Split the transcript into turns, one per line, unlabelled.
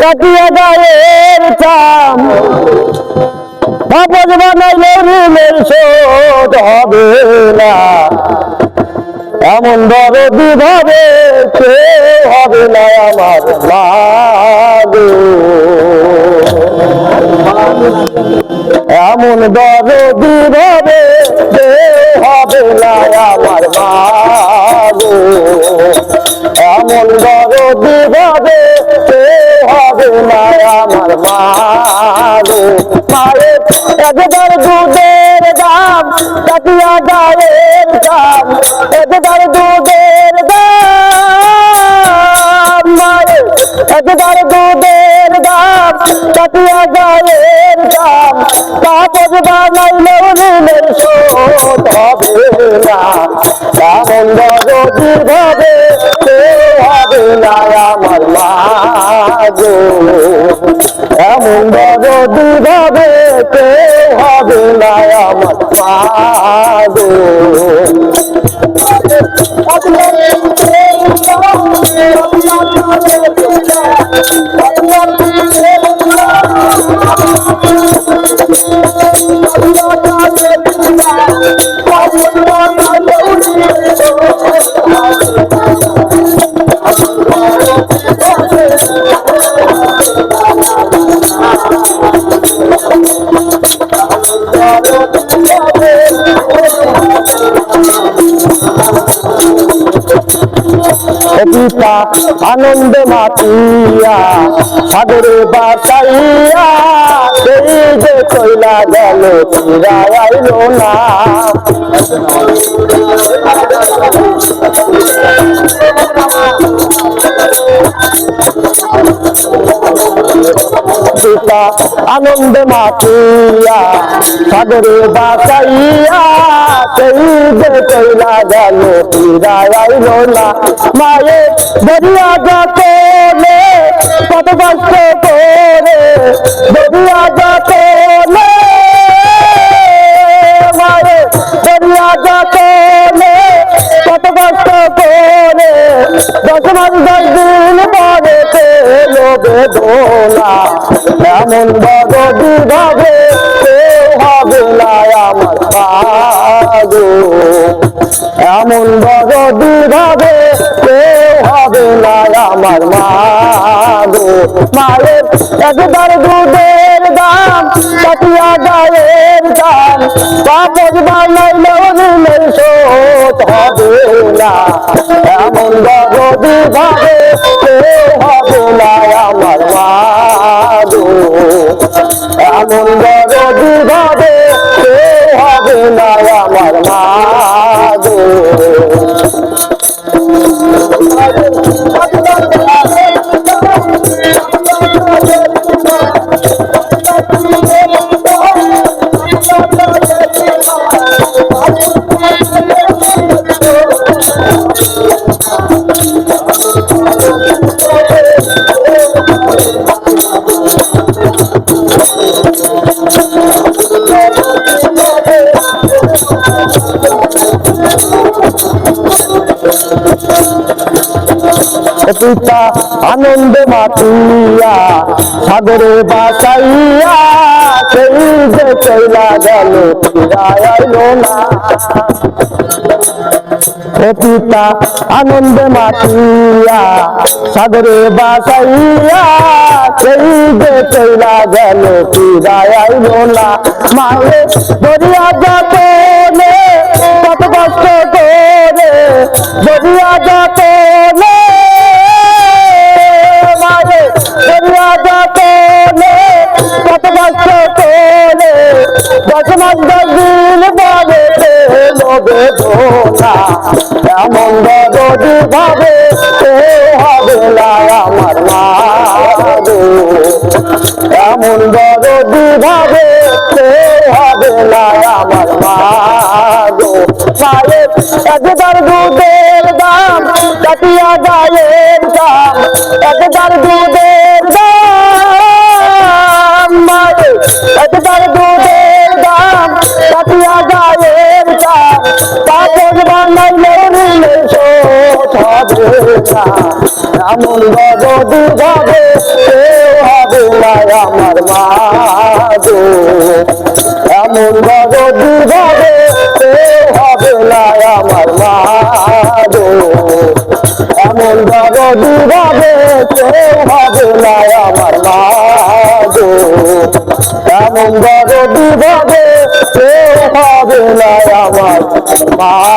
কাটিয়া গায়ের চাম। বানাইলে শোধ হবে না। এমন দরদি ভাবে কেউ হবে না আমার মাগো এমন দরদি ভাবে কেউ হবে না আমার এমন না আমার মাগো মায়ের একবার দুধের দাম, কাটিয়া গায়ের দাম। একবার দুধের দাম মায়ের একবার দুধের দাম, কাটিয়া গায়ের দাম। কাপড় বানাইলেও ঋণের শোধ হবে না। এমন যদি মাগো এমন যদি ভাবে কেউ হবে না আমার মাগো পিতা আনন্দে মাতিয়া সাগরে বাসাইয়া সেই যে কইলা গেল ফিরা আইল না। পিতা আনন্দে মাতিয়া, সাগরে বাসাইয়া সেই যে গেল ফিরা আইল না। মায়ে দরিয়া যাতনে কত কষ্ট দরিয়া করে, দশ দশ দিন পরে বেদনা। বড় ভাবে হবে এমন বড় ভাবে কেউ হবে আমার মাগো মায়ের একবার দুধের দাম, কাটিয়া গায়ের দাম কাপড় বানাইলেও ঋণের শোধ হবে না। এমন বড় ভাবে এমন বড় পিতা আনন্দে মাতিয়া, সাগরে বাসাইয়া সেই যে চইলা গেল, ফিরায় আইল না। পিতা আনন্দে মাতিয়া, সাগরে বাসাইয়া সেই যে চইলা গেল, ফিরায় আইল না। মায়ে দরিয়া কত কষ্ট করে দরিয়া যাতে মায়ে দরিয়া যাতে কত কষ্ট করে দশ মাস দশ দিন পরে পেল বেদনা এমন বড়ি ভাবে কেউ হবে না আমার মাগো এমন বড়ি ভাবে মায়ের একবার দুধের দাম কাটিয়া গায়ের দাম একবার দুধের দাম একবার দুধের দাম কাটিয়া গায়ের দাম কাপড় বানাইলে ঋণের শোধ হবে না। এমন গদি ভাবে কেউ হবে না আমার মা এমন গদি ভাবে কেউ হবে আমার মা গো এমন গদি ভাবে কেউ আমার মা।